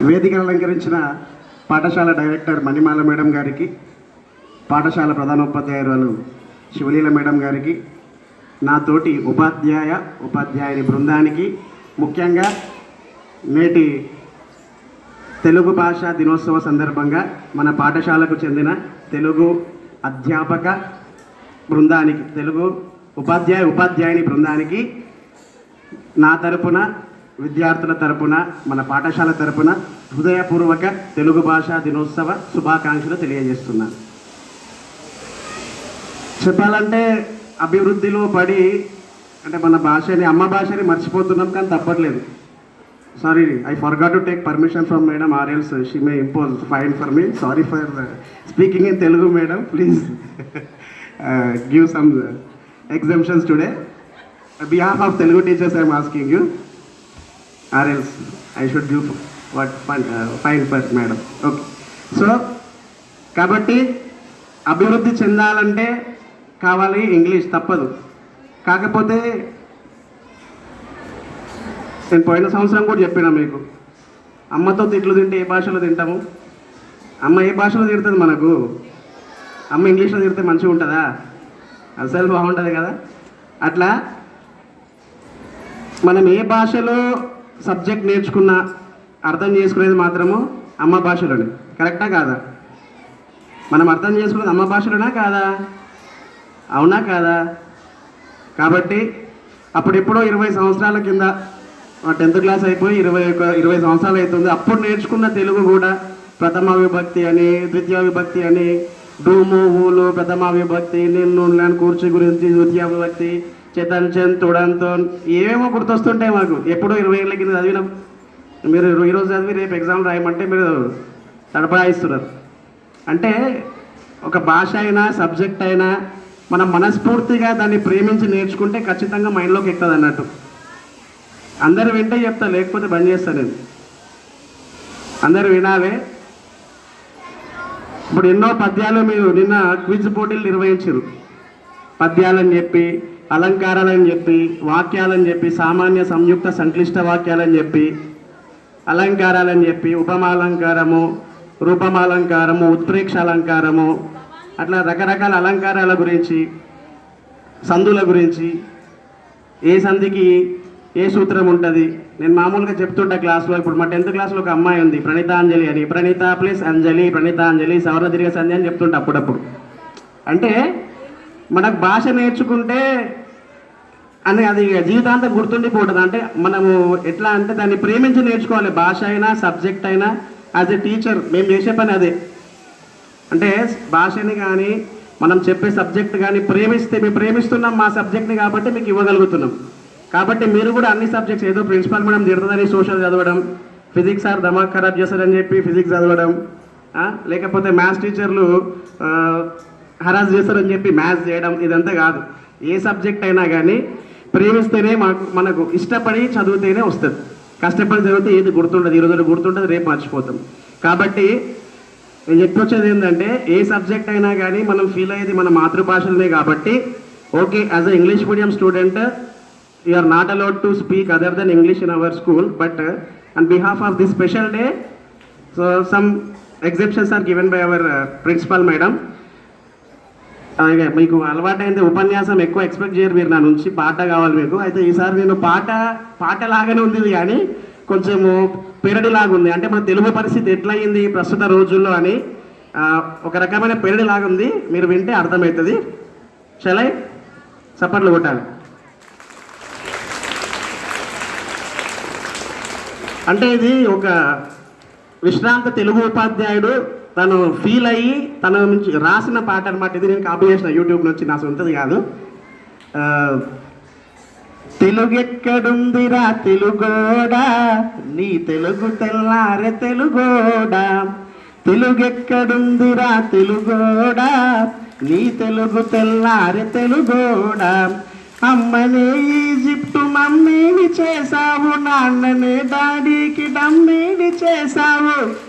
వేదికను అలంకరించిన పాఠశాల డైరెక్టర్ మణిమాల మేడం గారికి పాఠశాల ప్రధానోపాధ్యాయురాలు శివలీల మేడం గారికి నా తోటి ఉపాధ్యాయ ఉపాధ్యాయుని బృందానికి ముఖ్యంగా నేటి తెలుగు భాష దినోత్సవ సందర్భంగా మన పాఠశాలకు చెందిన తెలుగు అధ్యాపక బృందానికి తెలుగు ఉపాధ్యాయ ఉపాధ్యాయుని బృందానికి నా తరపున విద్యార్థుల తరపున మన పాఠశాల తరపున హృదయపూర్వక తెలుగు భాషా దినోత్సవ శుభాకాంక్షలు తెలియజేస్తున్నాను చెప్పాలంటే అభివృద్ధిలో పడి అంటే మన భాషని అమ్మ భాషని మర్చిపోతున్నాం కానీ తప్పట్లేదు. Sorry I forgot to take permission from madam or else she may impose fine for me sorry for speaking in Telugu madam please give some exemptions today behalf of Telugu teachers I'm asking you or else I should give what fine for madam okay so కాబట్టి అభివృద్ధి చెందాలంటే కావాలి English తప్పదు. కాకపోతే నేను పోయిన సంవత్సరం కూడా చెప్పిన మీకు. అమ్మతో తిట్లు తింటే ఏ భాషలో తింటాము? అమ్మ ఏ భాషలో తిడుతుంది మనకు? అమ్మ ఇంగ్లీష్లో తిడితే మంచిగా ఉంటుందా? అసలు బాగుంటుంది కదా. అట్లా మనం ఏ భాషలో సబ్జెక్ట్ నేర్చుకున్న అర్థం చేసుకునేది మాత్రము అమ్మ భాషలోనే. కరెక్టా కాదా? మనం అర్థం చేసుకునేది అమ్మ భాషలోనా కాదా? అవునా కాదా? కాబట్టి అప్పుడెప్పుడో ఇరవై సంవత్సరాల కింద టెన్త్ క్లాస్ అయిపోయి ఇరవై ఒక ఇరవై సంవత్సరాలు అవుతుంది. అప్పుడు నేర్చుకున్న తెలుగు కూడా ప్రథమ విభక్తి అని ద్వితీయ విభక్తి అని డూము ఊలు ప్రథమ విభక్తి నిన్ను కూర్చి గురించి ద్వితీయ విభక్తి చేతన్ చంద్ తుడంతో ఏమేమో గుర్తొస్తుంటాయి మాకు. ఎప్పుడో ఇరవై ఏళ్ళ కింద చదివినాం. మీరు ఈరోజు చదివి రేపు ఎగ్జామ్ రాయమంటే మీరు తడపడాయిస్తున్నారు అంటే ఒక భాష అయినా సబ్జెక్ట్ అయినా మనం మనస్ఫూర్తిగా దాన్ని ప్రేమించి నేర్చుకుంటే ఖచ్చితంగా మైండ్లోకి ఎక్కుతుంది అన్నట్టు. అందరు వింటే చెప్తా లేకపోతే బంద్ చేస్తా నేను. అందరు వినాలి. ఇప్పుడు ఎన్నో పద్యాలు మీరు నిన్న క్విజ్ పోటీలు నిర్వహించారు పద్యాలని చెప్పి అలంకారాలని చెప్పి వాక్యాలని చెప్పి సామాన్య సంయుక్త సంక్లిష్ట వాక్యాలని చెప్పి అలంకారాలని చెప్పి ఉపమాలంకారము రూపమాలంకారము ఉత్ప్రేక్ష అలంకారము అట్లా రకరకాల అలంకారాల గురించి సందుల గురించి ఏ సంధికి ఏ సూత్రం ఉంటుంది? నేను మామూలుగా చెప్తుంటా క్లాస్లో ఇప్పుడు మా టెన్త్ క్లాస్లో ఒక అమ్మాయి ఉంది ప్రణీతాంజలి అని. ప్రణీత ప్లస్ అంజలి ప్రణీతాంజలి సవర్ణ దీర్ఘ సంధి అని చెప్తుంటా అప్పుడప్పుడు. అంటే మనకు భాష నేర్చుకుంటే అని అది జీవితాంతం గుర్తుండిపోతుంది. అంటే మనము ఎట్లా అంటే దాన్ని ప్రేమించి నేర్చుకోవాలి. భాష అయినా సబ్జెక్ట్ అయినా యాజ్ ఎ టీచర్ మేము చేసే పని అదే. అంటే భాషని కానీ మనం చెప్పే సబ్జెక్ట్ కానీ ప్రేమిస్తే మేము ప్రేమిస్తున్నాం మా సబ్జెక్ట్ని కాబట్టి మీకు ఇవ్వగలుగుతున్నాం. కాబట్టి మీరు కూడా అన్ని సబ్జెక్ట్స్ ఏదో ప్రిన్సిపాల్ మేడం తిడుతుందని సోషల్ చదవడం ఫిజిక్స్ సార్ దమాక్ ఖరాబ్ చేస్తారని చెప్పి ఫిజిక్స్ చదవడం లేకపోతే మ్యాథ్స్ టీచర్లు హరాస్ చేస్తారని చెప్పి మ్యాథ్స్ చేయడం ఇదంతా కాదు. ఏ సబ్జెక్ట్ అయినా కానీ ప్రేమిస్తేనే మాకు మనకు ఇష్టపడి చదివితేనే వస్తుంది. కష్టపడి చదివితే ఏది గుర్తుండదు. ఈ రోజుల్లో గుర్తుంటుంది రేపు మర్చిపోతాం. కాబట్టి నేను చెప్పొచ్చేది ఏంటంటే ఏ సబ్జెక్ట్ అయినా కానీ మనం ఫీల్ అయ్యేది మన మాతృభాషలనే కాబట్టి okay as a English medium student you are not allowed to speak other than English in our school but on behalf of this special day so some exceptions are given by our principal madam మీకు అలవాటైంది ఉపన్యాసం ఎక్కువ expect చేయరు మీరు నా నుంచి పాట కావాలి మీకు. అయితే ఈసారి నేను పాట పాట లాగానే ఉంది కానీ కొంచెము పెరడు లాగుంది ఉంది. అంటే మన తెలుగు పరిస్థితి ఎట్లయింది ప్రస్తుత రోజుల్లో అని ఒక రకమైన పెరడు లాగా ఉంది. మీరు వింటే అర్థమవుతుంది. చలై చప్పట్లు కొట్టాలి. అంటే ఇది ఒక విశ్రాంత తెలుగు ఉపాధ్యాయుడు తను ఫీల్ అయ్యి తన నుంచి రాసిన పాట అనమాట ఇది నేను కాపీ చేసిన యూట్యూబ్ నుంచి నా సొంతది కాదు. తెలుగెక్కడుందిరా తెలుగోడా? నీ తెలుగు తెల్లారే తెలుగోడా. తెలుగెక్కడుందిరా తెలుగోడా? నీ తెలుగు తెల్లారే తెలుగోడా. అమ్మనే ఈజిప్టు మమ్మీని చేసావు నాన్ననే డాడీకి డమ్మీని చేసావు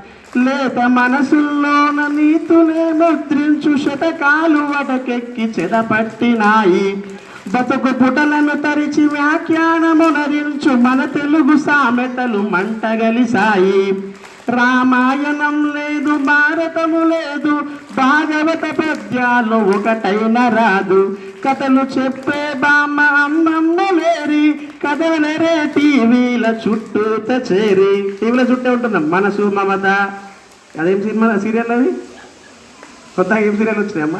లేత మనసుల్లోన నీతులే ముద్రించు శతకాలు వడకెక్కి చెదపట్టినాయి. బతుకు పుటలను తరిచి వ్యాఖ్యానమునరించు మన తెలుగు సామెతలు మంటగలిసాయి రామాయణం లేదు భారతము లేదు భాగవత పద్యాలు ఒకటైన రాదు. కథలు చెప్పే బామ్మ అమ్మమ్మ లేరి కథలరే టీవీల చుట్టూత చేరి టీవీల చుట్టే ఉంటున్నాం మనసు మమత. అదేం సినిమా సీరియల్ అది? కొత్తగా ఏం సీరియల్ వచ్చినాయమ్మా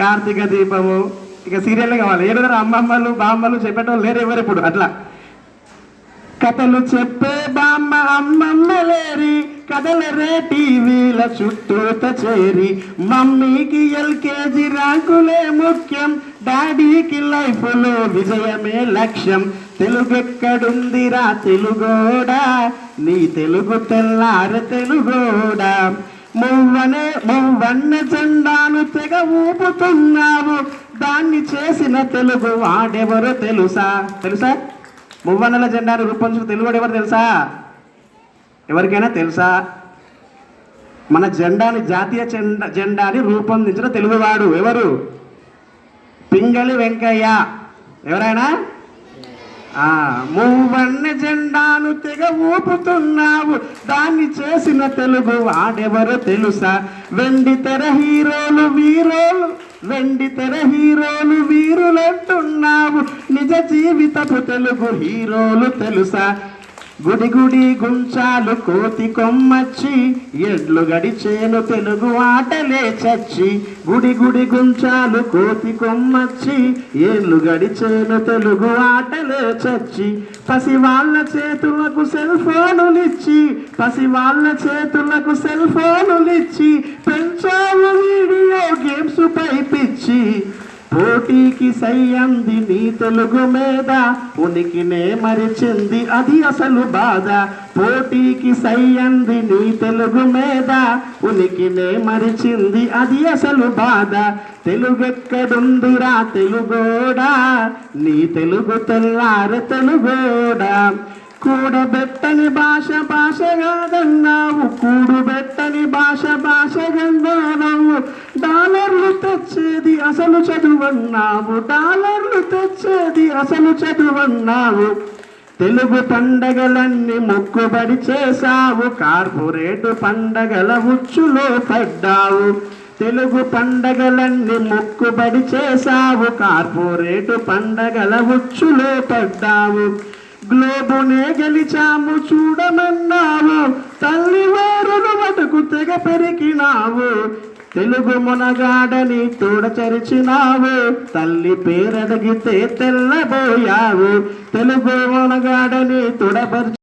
కార్తీక దీపము. ఇక సీరియల్ కావాలి. ఏడు అమ్మమ్మలు బామ్మలు చెప్పేటోళ్ళు లేరు ఎవరు ఇప్పుడు? అట్లా. కథలు చెప్పే బామ్మ అమ్మమ్మ లేరి. కథలరే టీవీల చుట్టూత చేరి మమ్మీకి ఎల్కేజీ ర్యాంకులే ముఖ్యం. డాడీకి లైఫ్లో విజయమే లక్ష్యం. తెలుగెక్కడుందిరా తెలుగోడా నీ తెలుగు తెల్లార తెలుగోడ. మువ్వనే మువ్వన్న జెండాను తెగ ఊపుతున్నావు దాన్ని చేసిన తెలుగు వాడెవరో తెలుసా? తెలుసా? మువ్వన్నల జెండాను రూపొందించిన తెలుగువాడు ఎవరు తెలుసా? ఎవరికైనా తెలుసా? మన జెండాని జాతీయ జెండా జెండాని రూపొందించిన తెలుగువాడు ఎవరు? పింగళి వెంకయ్య. ఎవరైనా మూవన్న జెండాను తెగ ఊపుతున్నావు. దాన్ని చేసిన తెలుగు వాడెవరో తెలుసా? వెండి తెర హీరోలు వీరోలు వెండి తెర హీరోలు వీరులంటున్నావు. నిజ జీవితపు తెలుగు హీరోలు తెలుసా? గుడి గుడి గుంచాలు కోతి కొమ్మచ్చి ఎడ్లు గడిచేను తెలుగు ఆటలే చచ్చి. గుడి గుడి గుంచాలు కోతి కొమ్మచ్చి ఏళ్ళు గడిచేను తెలుగు ఆటలే చచ్చి. పసి వాళ్ళ చేతులకు సెల్ ఫోనులిచ్చి పసి వాళ్ళ చేతులకు సెల్ ఫోనులిచ్చి పెంచావు వీడియో గేమ్స్ పై పిచ్చి. పోటీకి సయ్యంది నీ తెలుగు మీద. ఉనికినే మరిచింది అది అసలు బాధ. పోటీకి సయ్యంది నీ తెలుగు మీద. ఉనికినే మరిచింది అది అసలు బాధ. తెలుగెక్కడుందిరా తెలుగోడా? నీ తెలుగు తెల్లార తెలుగోడా. కూడబెట్టని భాష భాష కాదన్నావు కూడుబెట్టని భాష భాష గంగానవు డాలర్లు తెచ్చేది అసలు చదువన్నావు డాలర్లు తెచ్చేది అసలు చదువన్నావు. తెలుగు పండగలన్నీ మొక్కుబడి చేశావు కార్పొరేట్ పండగల ఉచ్చులో పడ్డావు. తెలుగు పండగలన్నీ మొక్కుబడి చేశావు కార్పొరేట్ పండగల ఉచ్చులో పడ్డావు. గ్లోబునే గెలిచాము చూడమన్నావు తల్లి వారులు మటుకు తెగ పెరిగినావు. తెలుగు మునగాడని తోడచరిచినావు. తల్లి పేరడిగితే తెల్లబోయావు. తెలుగు మునగాడని తొడపరిచి